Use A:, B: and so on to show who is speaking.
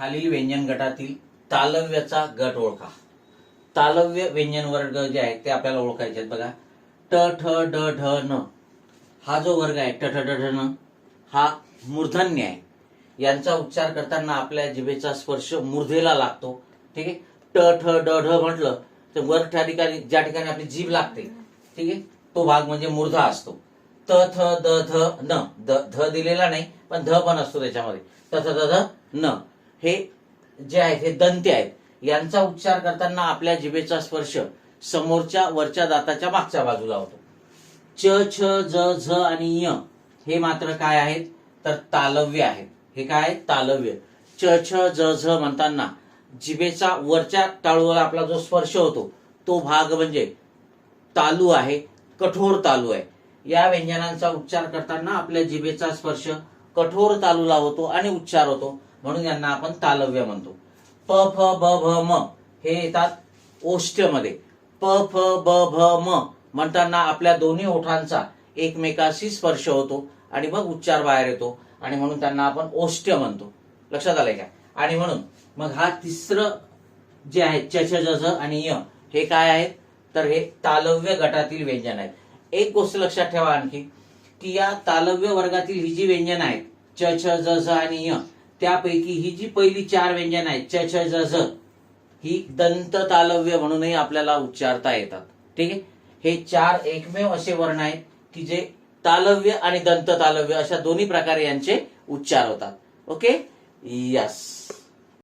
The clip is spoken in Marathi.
A: खालील व्यंजन गटातील तालव्याचा गट ओळखा. तालव्य व्यंजन वर्ग जे आहेत ते आपल्याला ओळखायचे आहेत बघा. ट ठ ड ढ न. हा जो वर्ग आहे ट ठ ड ढ न हा मूर्धन्य आहे. यांचा उच्चार करताना आपल्या जिभेचा स्पर्श मूर्धेला लागतो. ठीक आहे? ट ठ ड ढ म्हटलं तर वर त्या ठिकाणी ज्या ठिकाणी आपली जीभ लागते ठीक आहे? तो भाग म्हणजे मूर्धा असतो. त थ द ध न. द ध दिलेला नाही पण ध पण असतो त्याच्यामध्ये. त थ द ध न. हे जे आहेत हे दंते आहेत यांचा उच्चार करताना आपल्या जिभेचा स्पर्श समोरच्या वरच्या दाताच्या मागच्या बाजूला होतो. च छ ज झ आणि य हे मात्र काय आहेत? तर तालव्य आहेत. हे काय आहे तालव्य. च छ ज झ म्हणताना जिभेचा वरच्या टाळूला आपला जो स्पर्श होतो तो भाग म्हणजे तालू आहे कठोर तालू आहे. या व्यंजनांचा उच्चार करताना आपल्या जिभेचा स्पर्श कठोर तालूला होतो आणि उच्चार होतो. म्हणून यांना आपण तालव्य म्हणतो. प फ ब भ म हे येतात ओष्ठ्यमध्ये प फ ब भ म म्हणताना आपल्या दोन्ही ओठांचा एकमेकाशी स्पर्श होतो आणि मग उच्चार बाहेर येतो आणि म्हणून त्यांना आपण ओष्ट्य म्हणतो. लक्षात आलंय का? आणि म्हणून मग हा तिसरं जे आहे च छ आणि य हे काय आहेत? तर हे तालव्य गटातील व्यंजन आहेत. एक गोष्ट लक्षात ठेवा आणखी की या तालव्य वर्गातील ही जी व्यंजन आहेत च छ ज आणि य त्यापैकी ही जी पहिली चार व्यंजन आहेत च छ ज झ ही दंत तालव्य म्हणूनही आपल्याला उच्चारता येतात. ठीक आहे? हे चार एकमेव असे वर्ण आहेत की जे तालव्य आणि दंत तालव्य अशा दोन्ही प्रकारे यांचे उच्चार होतात. ओके? यस